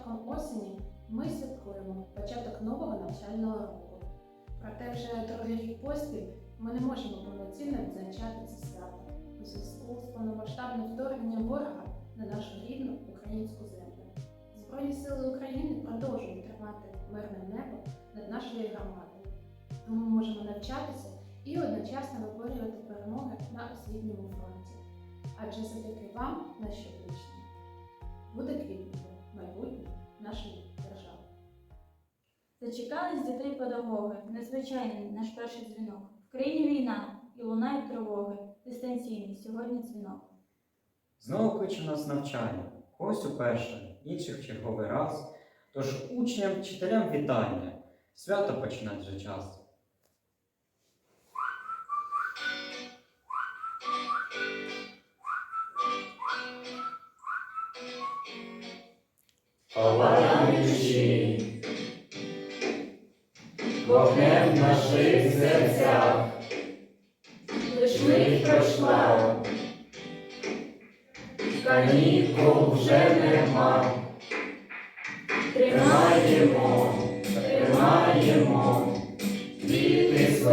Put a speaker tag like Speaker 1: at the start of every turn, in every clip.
Speaker 1: початком осені ми святкуємо початок нового навчального року. Проте вже другий рік поспіль ми не можемо повноцінно відзначати це свято у зв'язку з повномасштабним вторгненням ворога на нашу рідну українську землю. Збройні сили України продовжують тримати мирне небо над нашою громадою, тому ми можемо навчатися і одночасно виборювати перемоги на освітньому фронті. Адже завдяки вам, наші учні, буде квітнути майбутнє нашої держави.
Speaker 2: Зачекались дітей педагоги, незвичайний наш перший дзвінок. В країні війна і лунають тривоги. Дистанційний сьогодні дзвінок.
Speaker 3: Знову кличе нас навчання, когось уперше, інших черговий раз. Тож учням, вчителям вітання, свято починать вже час.
Speaker 4: Палаючи вогнем в наших серцях, лиш мить пройшла, канікул вже нема. Тримаємо, тримаємо квіти в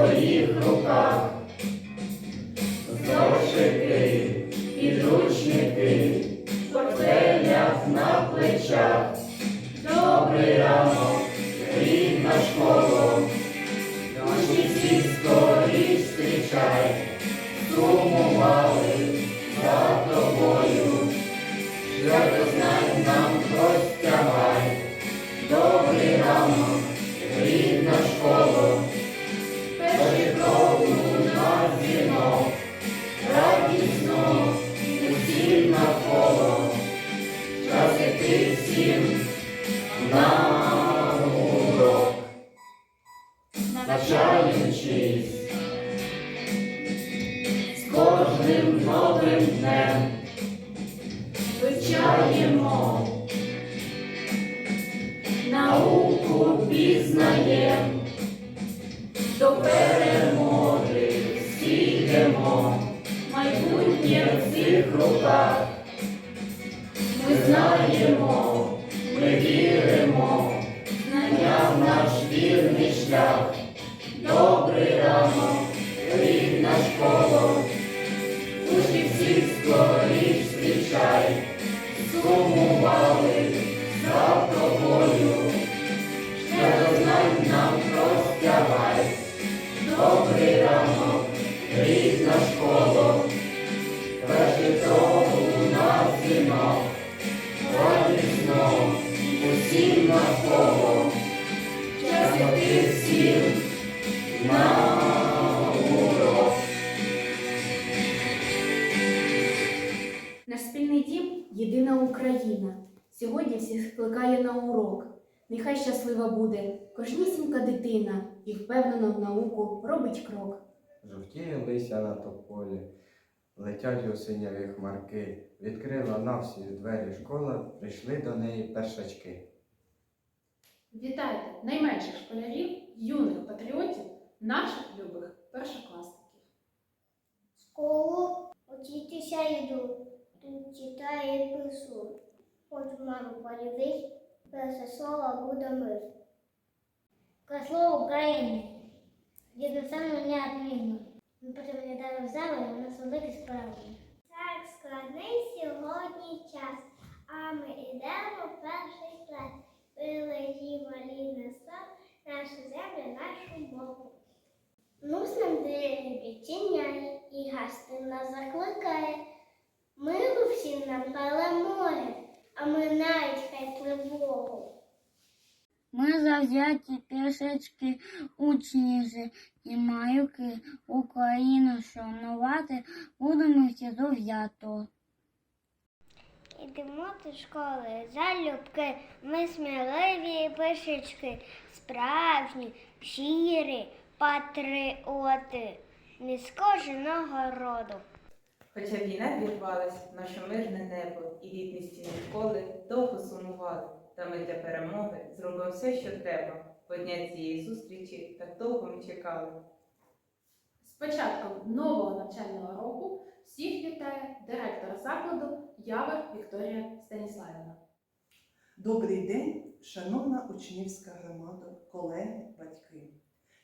Speaker 4: пізнаєм, до перемоги стійдемо, майбутнє в цих руках. Ми знаємо,
Speaker 5: Україна. Сьогодні всіх скликає на урок. Нехай щаслива буде кожнісінька дитина і впевнено в науку робить крок.
Speaker 6: Жовтіє лися на тополі, летять осіняві хмарки, відкрила на всі двері школа, прийшли до неї першачки.
Speaker 1: Вітайте найменших школярів, юних патріотів, наших любих першокласників.
Speaker 7: школу учитися йду, тут читаю і пишу. Хочу маму полюбить, перше слово буде мир. Косло України. Мене відмінно. Ми потім не дали в зали, у нас великі справи. Так складний сьогодні час, а ми йдемо в перший клас. Прилетімо рідне слав, нашу землю, нашу мову. Ну, нам двері відчиняє і гасти нас закликає. Миру всім нам перемоги, а ми хай тривогу.
Speaker 8: Ми завзяті пішечки учні і маюки Україну шанувати будемо всі завзято.
Speaker 7: Ідемо до школи залюбки, ми сміливі пишечки, справжні, щирі патріоти, не з кожного роду.
Speaker 9: Хоча війна вірвалась в наше мирне небо і рідні стіни школи довго сумували, та ми для перемоги зробимо все, що треба, бо дня цієї зустрічі так довго ми чекали.
Speaker 1: З початком нового навчального року всіх вітає директор закладу Явер Вікторія Станіславівна.
Speaker 10: Добрий день, шановна учнівська громада, колеги, батьки.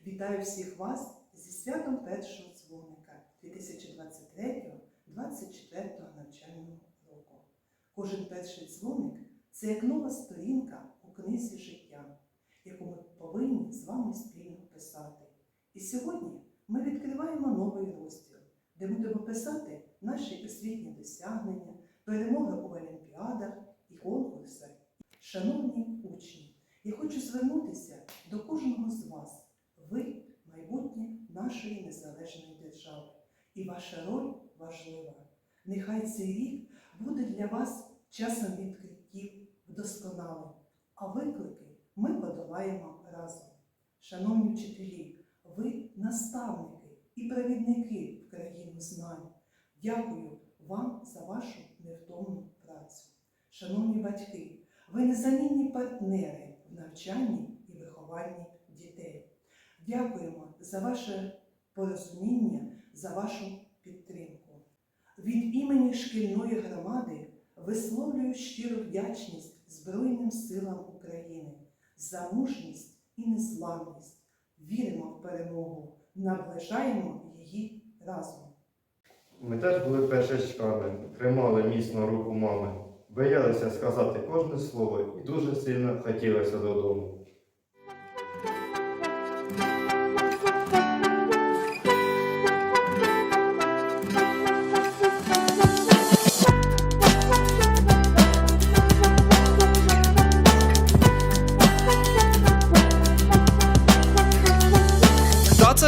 Speaker 10: Вітаю всіх вас зі святом першого дзвоника 2023-2024 навчального року. Кожен перший дзвоник це як нова сторінка у книзі життя, яку ми повинні з вами спільно писати. І сьогодні ми відкриваємо новий розділ, де будемо писати наші освітні досягнення, перемоги у олімпіадах і конкурсах. Шановні учні, я хочу звернутися до кожного з вас. Ви майбутнє нашої незалежної держави, і ваша роль важлива. Нехай цей рік буде для вас часом відкриттів, вдосконалень, а виклики ми подолаємо разом. Шановні вчителі, ви наставники і провідники в країну знань. Дякую вам за вашу невтомну працю. Шановні батьки, ви незамінні партнери в навчанні і вихованні дітей. Дякуємо за ваше порозуміння, за вашу підтримку. Від імені шкільної громади висловлюю щиру вдячність Збройним силам України за мужність і незламність. Віримо в перемогу, наближаємо її разом.
Speaker 6: Ми теж були першачками, тримали міцно руку мами, боялися сказати кожне слово і дуже сильно хотілося додому.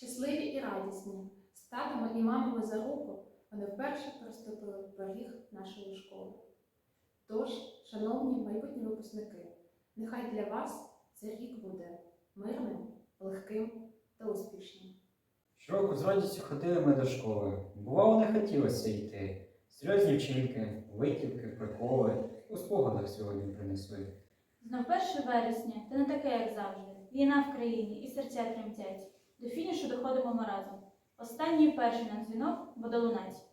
Speaker 1: щасливі і радісні, з татами і мамами за руку вони вперше приступили в поріг нашої школи. Тож, шановні майбутні випускники, нехай для вас цей рік буде мирним, легким та успішним.
Speaker 3: Щороку з радістю ходили ми до школи. Бувало, не хотілося йти. Серйозні вчинки, витівки, приколи у спогадах сьогодні принесли.
Speaker 2: Знов 1 вересня, та не таке, як завжди. Війна в країні і серця тремтять. До фінішу доходимо ми разом. Останній і перший на дзвінок водолунець.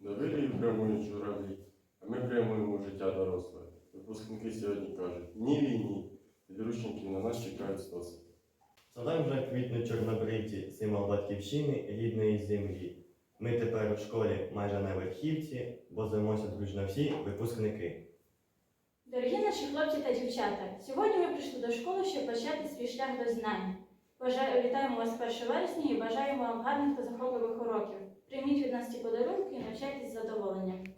Speaker 11: Вилі прямують журавлі, а ми прямуємо життя доросле. Випускники сьогодні кажуть ні війні, підручники на нас чекають стоси.
Speaker 12: Садам вже квітнуть чорнобривці, символ батьківщини рідної землі. Ми тепер у школі майже на верхівці, бо звемося дружно всі випускники.
Speaker 2: Дорогі наші хлопці та дівчата, сьогодні ми прийшли до школи, щоб почати свій шлях до знань. Вітаємо вас 1 вересня і бажаємо вам гарних та захопливих уроків. Прийміть від нас ці подарунки і навчайтесь з задоволенням.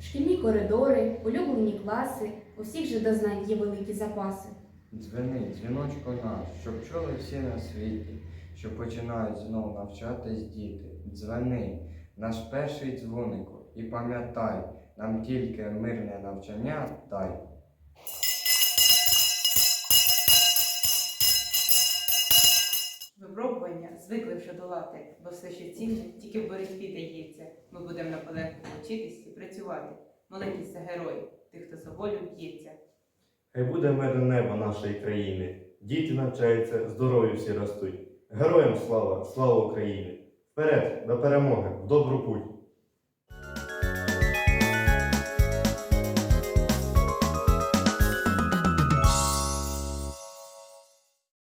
Speaker 5: Шкільні коридори, улюблені класи, у всіх же дознань є великі запаси.
Speaker 6: Дзвени, дзвіночко наш, щоб чули всі на світі, що починають знов навчатись діти. Дзвени, наш перший дзвонику, і пам'ятай, нам тільки мирне навчання дай.
Speaker 9: Звикли долати, бо все, що цінне, тільки в боротьбі дається. Ми будемо наполегливо вчитись і працювати. Молитися героїв, тих, хто за волю б'ється.
Speaker 12: Хай буде мирне небо нашої країни. Діти навчаються, здорові всі ростуть. Героям слава, слава Україні! Вперед, до перемоги, в добру путь!